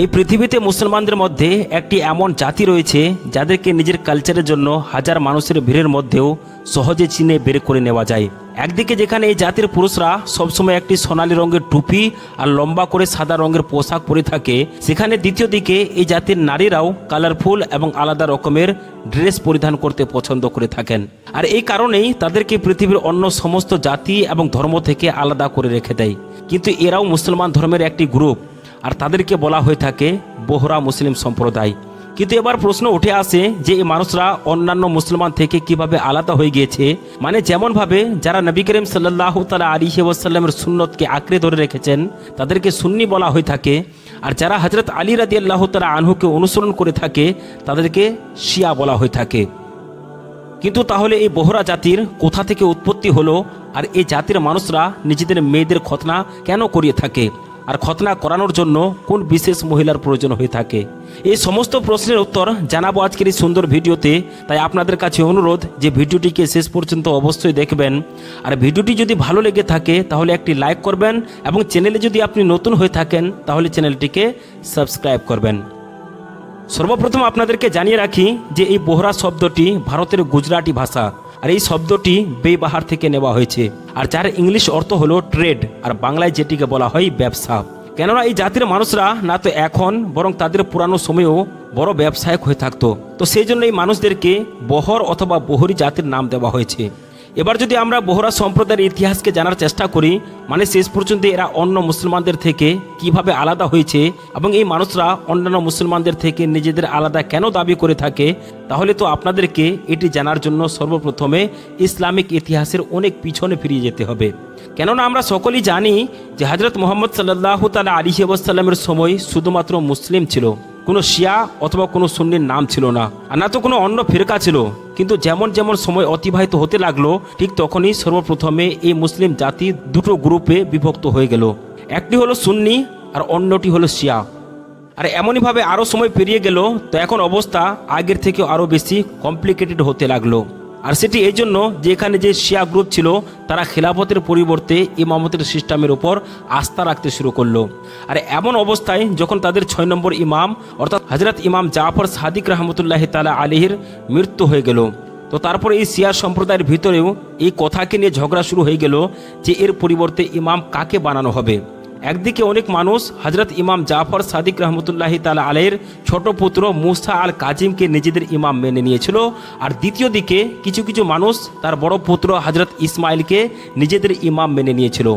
এই পৃথিবীতে মুসলমানদের মধ্যে একটি এমন জাতি রয়েছে যাদেরকে নিজের কালচারের জন্য হাজার মানুষের ভিড়ের মধ্যেও সহজে চিনে বের করে নেওয়া যায়। একদিকে যেখানে এই জাতির পুরুষরা সবসময় একটি সোনালী রঙের টুপি আর লম্বা করে সাদা রঙের পোশাক পরে থাকে, সেখানে দ্বিতীয় দিকে এই জাতির নারীরাও কালারফুল এবং আলাদা রকমের ড্রেস পরিধান করতে পছন্দ করে থাকেন। আর এই কারণেই তাদেরকে পৃথিবীর অন্য সমস্ত জাতি এবং ধর্ম থেকে আলাদা করে রেখে দেয়। কিন্তু এরাও মুসলমান ধর্মের একটি গ্রুপ। আর তাদেরকে বলা হয়ে থাকে bohra মুসলিম সম্প্রদায়। কিন্তু এবার প্রশ্ন উঠে আসে যে এই মানুষরা অন্যান্য মুসলমান থেকে কীভাবে আলাদা হয়ে গিয়েছে? মানে যেমনভাবে যারা নবী করিম সাল্লাহ তালা আলী ওয়াসাল্লামের সুন্নতকে আঁকড়ে ধরে রেখেছেন, তাদেরকে সুন্নি বলা হয়ে থাকে। আর যারা হজরত আলী রাদি আল্লাহ তালা আনহুকে অনুসরণ করে থাকে, তাদেরকে শিয়া বলা হয়ে থাকে। কিন্তু তাহলে এই বহরা জাতির কোথা থেকে উৎপত্তি হলো? আর এই জাতির মানুষরা নিজেদের মেয়েদের খতনা কেন করিয়ে থাকে? আর খতনা করানোর জন্য কোন বিশেষ মহিলার প্রয়োজন হয়ে থাকে? এই সমস্ত প্রশ্নের উত্তর জানাব আজকের এই সুন্দর ভিডিওতে। তাই আপনাদের কাছে অনুরোধ যে ভিডিওটিকে শেষ পর্যন্ত অবশ্যই দেখবেন। আর ভিডিওটি যদি ভালো লেগে থাকে, তাহলে একটি লাইক করবেন এবং চ্যানেলে যদি আপনি নতুন হয়ে থাকেন, তাহলে চ্যানেলটিকে সাবস্ক্রাইব করবেন। সর্বপ্রথম আপনাদেরকে জানিয়ে রাখি যে এই বোহরা শব্দটি ভারতের গুজরাটি ভাষা। আর এই শব্দটি বেবাহার থেকে নেওয়া হয়েছে। আর যার ইংলিশ অর্থ হলো ট্রেড, আর বাংলায় যেটিকে বলা হয় ব্যবসা। কেননা এই জাতির মানুষরা না তো এখন, বরং তাদের পুরানো সময়েও বড় ব্যবসায়িক হয়ে থাকতো। তো সেই জন্য এই মানুষদেরকে বহর অথবা বহরি জাতির নাম দেওয়া হয়েছে। এবার যদি আমরা বোহরা সম্প্রদায়ের ইতিহাসকে জানার চেষ্টা করি মানে শেষ পর্যন্ত এরা অন্য মুসলমানদের থেকে কীভাবে আলাদা হয়েছে এবং এই মানুষরা অন্যান্য মুসলমানদের থেকে নিজেদের আলাদা কেন দাবি করে থাকে, তাহলে তো আপনাদেরকে এটি জানার জন্য সর্বপ্রথমে ইসলামিক ইতিহাসের অনেক পিছনে ফিরিয়ে যেতে হবে। কেননা আমরা সকলেই জানি যে হজরত মোহাম্মদ সাল্লাহ তালা আলী সাল্লামের সময় শুধুমাত্র মুসলিম ছিল। কোনো শিয়া অথবা কোনো সুন্নির নাম ছিল না। আর না তো কোনো অন্য ফেরকা ছিল। কিন্তু যেমন যেমন সময় অতিবাহিত হতে লাগল, ঠিক তখনই সর্বপ্রথমে এই মুসলিম জাতি দুটো গ্রুপে বিভক্ত হয়ে গেল। একটি হলো সুন্নি আর অন্যটি হলো শিয়া। আর এমনইভাবে আরও সময় পেরিয়ে গেল, তো এখন অবস্থা আগের থেকে আরও বেশি কমপ্লিকেটেড হতে লাগল। আর সেটি এই জন্য যে এখানে যে শিয়া গ্রুপ ছিল, তারা খেলাফতের পরিবর্তে ইমামতের সিস্টেমের উপর আস্থা রাখতে শুরু করল। আর এমন অবস্থায় যখন তাদের ছয় নম্বর ইমাম, অর্থাৎ হজরত ইমাম জাফর সাদিক রহমতুল্লাহ তালা আলিহির মৃত্যু হয়ে গেল। তো তারপর এই শিয়া সম্প্রদায়ের ভিতরেও এই কথাকে নিয়ে ঝগড়া শুরু হয়ে গেল যে এর পরিবর্তে ইমাম কাকে বানানো হবে? একদিকে অনেক মানুষ হজরত ইমাম জাফর সাদিক রহমতুল্লাহি তালা আলের ছোট পুত্র মুসা আল কাজিমকে নিজেদের ইমাম মেনে নিয়েছিল। আর দ্বিতীয় দিকে কিছু কিছু মানুষ তার বড় পুত্র হজরত ইসমাইলকে নিজেদের ইমাম মেনে নিয়েছিল।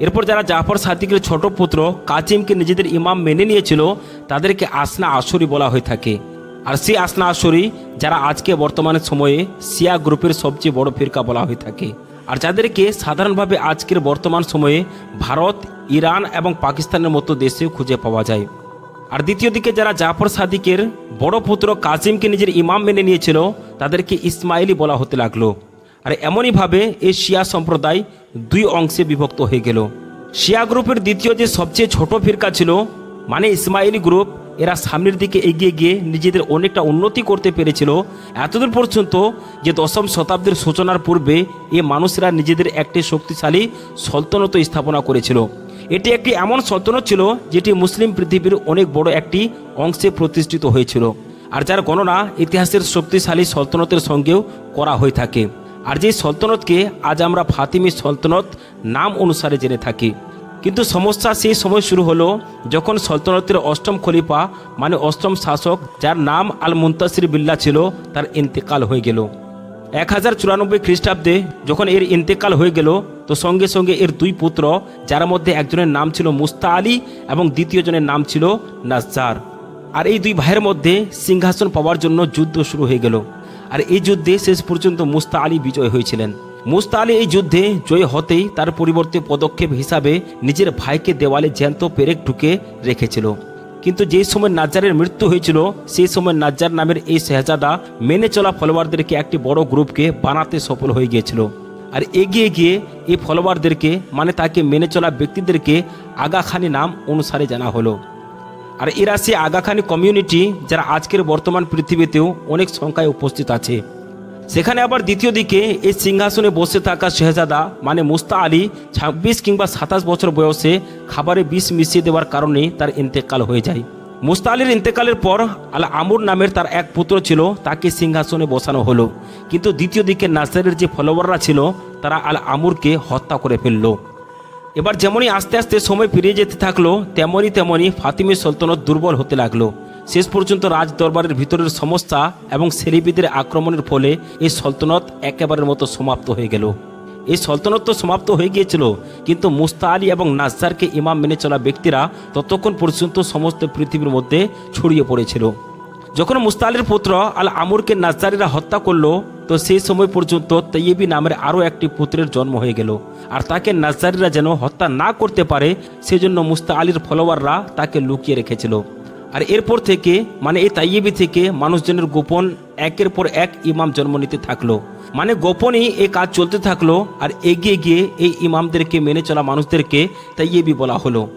এরপর যারা জাফর সাদিকের ছোট পুত্র কাজিমকে নিজেদের ইমাম মেনে নিয়েছিল, তাদেরকে আসনা আসরি বলা হয়ে থাকে। আর সেই আসনা আসরি যারা আজকে বর্তমানে সময়ে সিয়া গ্রুপের সবচেয়ে বড় ফিরকা বলা হয়ে থাকে। আর যাদেরকে সাধারণভাবে আজকের বর্তমান সময়ে ভারত ইরান এবং পাকিস্তানের মতো দেশেও খুঁজে পাওয়া যায়। আর দ্বিতীয় দিকে যারা জাফর সাদিকের বড় পুত্র কাজিমকে নিজের ইমাম মেনে নিয়েছিল, তাদেরকে ইসমাইলি বলা হতে লাগল। আর এমনইভাবে এই শিয়া সম্প্রদায় দুই অংশে বিভক্ত হয়ে গেল। শিয়া গ্রুপের দ্বিতীয় যে সবচেয়ে ছোট ফিরকা ছিল মানে ইসমাইলি গ্রুপ, এরা সামনের দিকে এগিয়ে গিয়ে নিজেদের অনেকটা উন্নতি করতে পেরেছিল। এতদূর পর্যন্ত যে দশম শতাব্দীর সূচনার পূর্বে এ মানুষরা নিজেদের একটি শক্তিশালী সল্তনত স্থাপনা করেছিল। এটি একটি এমন সল্তনত ছিল যেটি মুসলিম পৃথিবীর অনেক বড় একটি অংশে প্রতিষ্ঠিত হয়েছিল, আর যার গণনা ইতিহাসের শক্তিশালী সল্তনতের সঙ্গেও করা হয়ে থাকে। আর যে সল্তনতকে আজ আমরা ফাতিমি সল্তনত নাম অনুসারে জেনে থাকি। কিন্তু সমস্যা সেই সময় শুরু হলো যখন সল্তনতের অষ্টম খলিফা মানে অষ্টম শাসক, যার নাম আল মুন্তাসির বিল্লা ছিল, তার ইন্তেকাল হয়ে গেল। এক হাজার চুরানব্বই খ্রিস্টাব্দে যখন এর ইন্তেকাল হয়ে গেল, তো সঙ্গে সঙ্গে এর দুই পুত্র, যার মধ্যে একজনের নাম ছিল মুস্তা আলী এবং দ্বিতীয় জনের নাম ছিল নাজ্জার। আর এই দুই ভাইয়ের মধ্যে সিংহাসন পাওয়ার জন্য যুদ্ধ শুরু হয়ে গেল। আর এই যুদ্ধে শেষ পর্যন্ত মুস্তা আলী বিজয় হয়েছিলেন। মুস্তা আলী এই যুদ্ধে জয় হতেই তার পরিবর্তে পদক্ষেপ হিসাবে নিজের ভাইকে দেওয়ালে জ্যান্ত পেরেক ঢুকে রেখেছিল। কিন্তু যে সময় নাজ্জারের মৃত্যু হয়েছিল, সেই সময় নাজ্জার নামের এই শেহজাদা মেনে চলা ফলোয়ারদেরকে একটি বড় গ্রুপকে বানাতে সফল হয়ে গিয়েছিল। আর এগিয়ে গিয়ে এই ফলোয়ারদেরকে মানে তাকে মেনে চলা ব্যক্তিদেরকে আগাখানি নাম অনুসারে জানা হলো। আর এরা সে আগাখানি কমিউনিটি যারা আজকের বর্তমান পৃথিবীতেও অনেক সংখ্যায় উপস্থিত আছে। সেখানে আবার দ্বিতীয় দিকে এই সিংহাসনে বসে থাকা শেহজাদা মানে মুস্তা আলী, ছাব্বিশ কিংবা সাতাশ বছর বয়সে খাবারে বিষ মিশিয়ে দেওয়ার কারণে তার ইন্তেকাল হয়ে যায়। মুস্তা আলীর ইন্তেকালের পর আল আমুর নামের তার এক পুত্র ছিল, তাকে সিংহাসনে বসানো হলো। কিন্তু দ্বিতীয় দিকে নাসারের যে ফলোয়াররা ছিল, তারা আল আমুরকে হত্যা করে ফেলল। এবার যেমনই আস্তে আস্তে সময় পেরিয়ে যেতে থাকল, তেমনই তেমনই ফাতিমের সলতনত দুর্বল হতে লাগল। শেষ পর্যন্ত রাজ দরবারের ভিতরের সমস্যা এবং সেলিবিদের আক্রমণের ফলে এই সলতনত একেবারের মতো সমাপ্ত হয়ে গেল। এই সলতনত তো সমাপ্ত হয়ে গিয়েছিল, কিন্তু মুস্তা আলী এবং নাজ্জারকে ইমাম মেনে চলা ব্যক্তিরা ততক্ষণ পর্যন্ত সমস্ত পৃথিবীর মধ্যে ছড়িয়ে পড়েছিল। যখন মুস্তা আলীর পুত্র আল আমুরকে নাজ্জারিরা হত্যা করল, তো সেই সময় পর্যন্ত তৈয়বি নামের আরও একটি পুত্রের জন্ম হয়ে গেল। আর তাকে নাজ্জারিরা যেন হত্যা না করতে পারে, সেজন্য মুস্তা আলীর ফলোয়াররা তাকে লুকিয়ে রেখেছিল। আর এরপর থেকে মানে এই তাইয়েবি থেকে মানুষজনের গোপন একের পর এক ইমাম জন্ম নিতে থাকল। মানে গোপনই এই কাজ চলতে থাকল আর এগিয়ে গিয়ে এই ইমামদেরকে মেনে চলা মানুষদেরকে তাইয়েবি বলা হলো।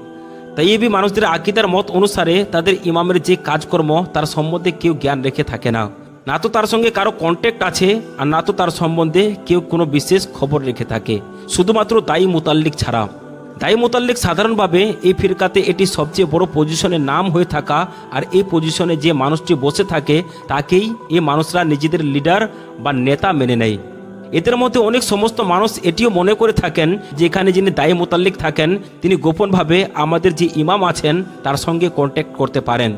তাইয়েবি মানুষদের আকিদার মত অনুসারে তাদের ইমামের যে কাজকর্ম, তার সম্বন্ধে কেউ জ্ঞান রেখে থাকে না। না তো তার সঙ্গে কারও কন্ট্যাক্ট আছে, আর না তো তার সম্বন্ধে কেউ কোনো বিশেষ খবর রেখে থাকে। শুধুমাত্র দায়ী মুতাল্লিক ছাড়া। দায়ী মোতাল্লিক সাধারণভাবে এই ফিরকাতে এটি সবচেয়ে বড় পজিশনের নাম হয়ে থাকা আর এই পজিশনে যে মানুষটি বসে থাকে, তাকেই এই মানুষরা নিজেদের লিডার বা নেতা মেনে নেয়। এদের মধ্যে অনেক সমস্ত মানুষ এটিও মনে করে থাকেন যে এখানে যিনি দায়ী মোতাল্লিক থাকেন, তিনি গোপনভাবে আমাদের যে ইমাম আছেন, তার সঙ্গে কন্ট্যাক্ট করতে পারেন।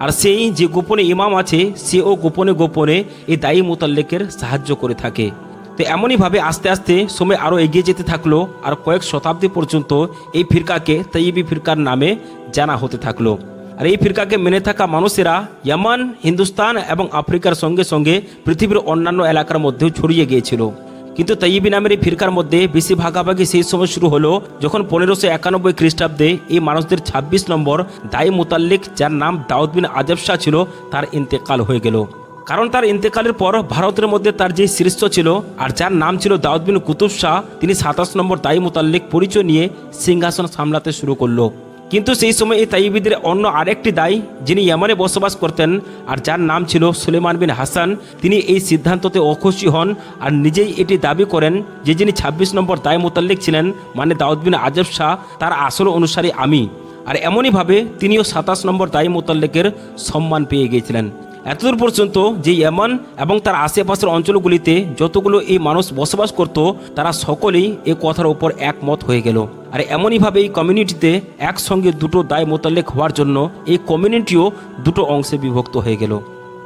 আর সেই যে গোপনে ইমাম আছে, সেও গোপনে গোপনে এই দায়ী মোতাল্লিকের সাহায্য করে থাকে। তো এমনইভাবে আস্তে আস্তে সময় আরও এগিয়ে যেতে থাকল, আর কয়েক শতাব্দী পর্যন্ত এই ফিরকাকে তৈবি ফিরকার নামে জানা হতে থাকল। আর এই ফিরকাকে মেনে থাকা মানুষেরা ইয়ামান, হিন্দুস্তান এবং আফ্রিকার সঙ্গে সঙ্গে পৃথিবীর অন্যান্য এলাকার মধ্যেও ছড়িয়ে গিয়েছিল। কিন্তু তৈবি নামের এই ফিরকার মধ্যে বেশি ভাগাভাগি সেই সময় শুরু হলো যখন পনেরোশো একানব্বই খ্রিস্টাব্দে এই মানুষদের ২৬ নম্বর দায়ী মুতাল্লিক, যার নাম দাউদ বিন আজব শাহ ছিল, তার ইন্তেকাল হয়ে গেল। কারণ তার ইন্তেকালের পর ভারতের মধ্যে তার যে শীর্ষ ছিল আর যার নাম ছিল দাউদ বিন কুতুব শাহ, তিনি সাতাশ নম্বর দায়ী মোতাল্লিক পরিচয় নিয়ে সিংহাসন সামলাতে শুরু করল। কিন্তু সেই সময় এই তাইবিদের অন্য আরেকটি দায়, যিনি ইয়ামানে বসবাস করতেন আর যার নাম ছিল সুলেমান বিন হাসান, তিনি এই সিদ্ধান্ততে অখুশি হন আর নিজেই এটি দাবি করেন যে যিনি ২৬ নম্বর দায় মোতাল্লিক ছিলেন মানে দাউদ বিন আজব শাহ, তার আসল অনুসারী আমি। আর এমনইভাবে তিনিও সাতাশ নম্বর দায়ী মোতাল্লিকের সম্মান পেয়ে গিয়েছিলেন। এতদূর পর্যন্ত যে ইয়ামান এবং তার আশেপাশের অঞ্চলগুলিতে যতগুলো এই মানুষ বসবাস করত, তারা সকলেই এ কথার উপর একমত হয়ে গেল। আর এমনইভাবে এই কমিউনিটিতে একসঙ্গে দুটো দায় মোতালেক হওয়ার জন্য এই কমিউনিটিও দুটো অংশে বিভক্ত হয়ে গেল।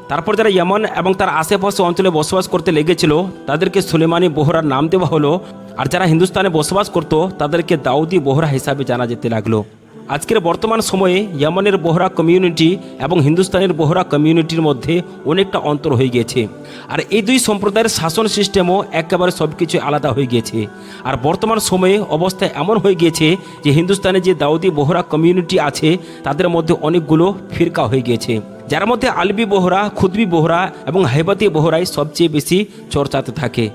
তারপর যারা ইয়ামান এবং তার আশেপাশে অঞ্চলে বসবাস করতে লেগেছিল, তাদেরকে সুলেমানি বোহরার নাম দেওয়া হলো। আর যারা হিন্দুস্তানে বসবাস করত, তাদেরকে দাউদি বোহরা হিসাবে জানা যেতে লাগল। আজকের বর্তমান সময়ে ইয়ামানের বোহরা কমিউনিটি এবং হিন্দুস্তানের বোহরা কমিউনিটির মধ্যে অনেকটা অন্তর হয়ে গিয়েছে। আর এই দুই সম্প্রদায়ের শাসন সিস্টেমও একেবারে সব কিছু আলাদা হয়ে গিয়েছে। আর বর্তমান সময়ে অবস্থা এমন হয়ে গিয়েছে যে হিন্দুস্তানে যে দাউদি বোহরা কমিউনিটি আছে, তাদের মধ্যে অনেকগুলো ফিরকা হয়ে গিয়েছে। যার মধ্যে আলবি বোহরা, খুদবি বোহরা এবং হাইবাতি বোহরাই সবচেয়ে বেশি চর্চাতে থাকে।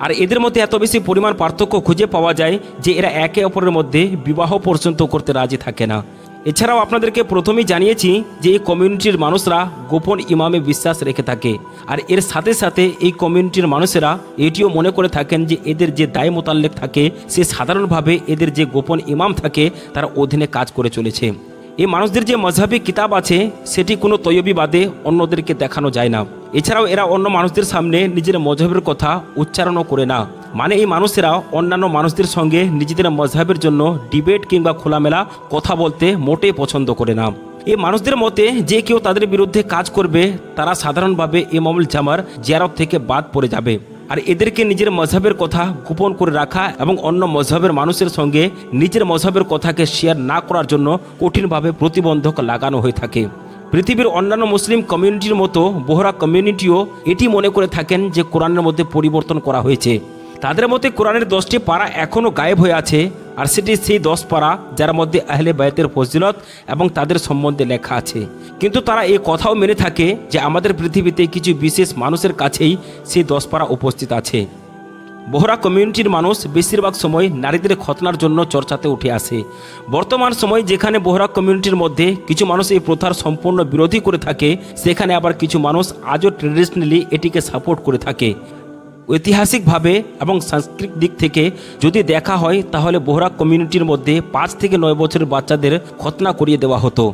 আর এদের মধ্যে এত বেশি পরিমাণ পার্থক্য খুঁজে পাওয়া যায় যে এরা একে অপরের মধ্যে বিবাহ পর্যন্ত করতে রাজি থাকে না। এছাড়াও আপনাদেরকে প্রথমেই জানিয়েছি যে এই কমিউনিটির মানুষরা গোপন ইমামে বিশ্বাস রেখে থাকে। আর এর সাথে সাথে এই কমিউনিটির মানুষেরা এটিও মনে করে থাকেন যে এদের যে দায় মোতাল্লেক থাকে, সে সাধারণভাবে এদের যে গোপন ইমাম থাকে, তার অধীনে কাজ করে চলেছে। এই মানুষদের যে মজহাবি কিতাব আছে, সেটি কোনো তৈয়বি বাদে অন্যদেরকে দেখানো যায় না। এছাড়াও এরা অন্য মানুষদের সামনে নিজের মজহবের কথা উচ্চারণও করে না। মানে এই মানুষেরা অন্যান্য মানুষদের সঙ্গে নিজেদের মজহাবের জন্য ডিবেট কিংবা খোলামেলা কথা বলতে মোটেই পছন্দ করে না। এই মানুষদের মতে, যে কেউ তাদের বিরুদ্ধে কাজ করবে, তারা সাধারণভাবে ইমামুল জামার জিয়ারত থেকে বাদ পড়ে যাবে। আর এদেরকে নিজের মজাবের কথা গোপন করে রাখা এবং অন্য মজাবের মানুষের সঙ্গে নিজের মজাবের কথাকে শেয়ার না করার জন্য কঠিনভাবে প্রতিবন্ধক লাগানো হয়ে থাকে। পৃথিবীর অন্যান্য মুসলিম কমিউনিটির মতো বোহরা কমিউনিটিও এটি মনে করে থাকেন যে কোরআনের মধ্যে পরিবর্তন করা হয়েছে। তাদের মতে কোরআনের দশটি পাড়া এখনও গায়েব হয়ে আছে। আর সেটি সেই দশ পাড়া যার মধ্যে আহলে বায়তের ফজিলত এবং তাদের সম্বন্ধে লেখা আছে। কিন্তু তারা এই কথাও মেনে থাকে যে আমাদের পৃথিবীতে কিছু বিশেষ মানুষের কাছেই সেই দশ পাড়া উপস্থিত আছে। বহরা কমিউনিটির মানুষ বেশিরভাগ সময় নারীদের খতনার জন্য চর্চাতে উঠে আসে। বর্তমান সময় যেখানে বহরা কমিউনিটির মধ্যে কিছু মানুষ এই প্রথার সম্পূর্ণ বিরোধী করে থাকে, সেখানে আবার কিছু মানুষ আজও ট্রেডিশনালি এটিকে সাপোর্ট করে থাকে। ঐতিহাসিকভাবে এবং সাংস্কৃতিক দিক থেকে যদি দেখা হয়, তাহলে বোহরা কমিউনিটির মধ্যে পাঁচ থেকে নয় বছরের বাচ্চাদের খতনা করিয়ে দেওয়া হতো।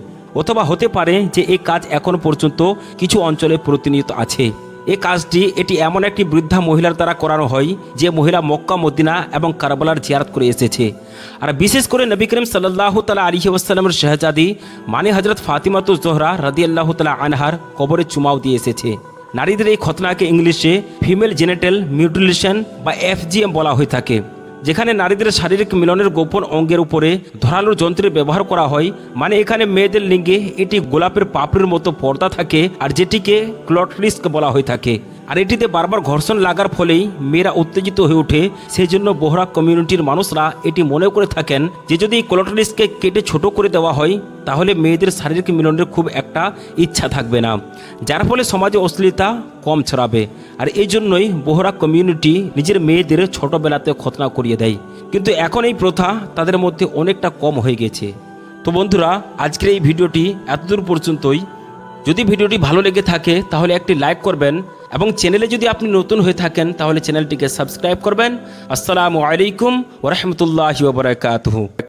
অথবা হতে পারে যে এই কাজ এখন পর্যন্ত কিছু অঞ্চলে প্রতিনিয়ত আছে। এই কাজটি এটি এমন একটি বৃদ্ধা মহিলার দ্বারা করানো হয়, যে মহিলা মক্কা, মদিনা এবং কারবালার জিয়ারত করে এসেছে। আর বিশেষ করে নবী করিম সাল্লাহ তালা আলী ওয়াসাল্লামের শাহজাদি মানে হজরত ফাতিমাতু জোহরা রাদি আল্লাহ তালা আনহার কবরে চুমাও দিয়ে এসেছে। নারীদের এই খতনাকে ইংলিশে ফিমেল জেনেটাল মিউটিলেশন বা এফজিএম বলা হয়ে থাকে, যেখানে নারীদের শারীরিক মিলনের গোপন অঙ্গের উপরে ধরালো যন্ত্রের ব্যবহার করা হয়। মানে এখানে মেয়েদের লিঙ্গে এটি গোলাপের পাপড়ির মতো পর্দা থাকে আর যেটিকে ক্লটরিস্ক বলা হয়ে থাকে। আর এটিতে বারবার ঘর্ষণ লাগার ফলেই মেয়েরা উত্তেজিত হয়ে ওঠে। সেই জন্য বোহরা কমিউনিটির মানুষরা এটি মনে করে থাকেন যে যদি এই কেটে ছোট করে দেওয়া হয়, তাহলে মেয়েদের শারীরিক মিলনের খুব একটা ইচ্ছা থাকবে না। যার ফলে সমাজে অশ্লীলতা কম ছড়াবে। আর এই জন্যই বোহরা কমিউনিটি নিজের মেয়েদের ছোটবেলাতে খতনা করিয়ে দেয়। কিন্তু এখন এই প্রথা তাদের মধ্যে অনেকটা কম হয়ে গেছে। তো বন্ধুরা, আজকের এই ভিডিওটি এতদূর পর্যন্তই। যদি ভিডিওটি ভালো লেগে থাকে, তাহলে একটি লাইক করবেন। এবং চ্যানেলে যদি আপনি নতুন হয়ে থাকেন, তাহলে চ্যানেলটিকে সাবস্ক্রাইব করবেন। আসসালামু আলাইকুম ওরহমতুল্লাহ ওবরাকাতুহু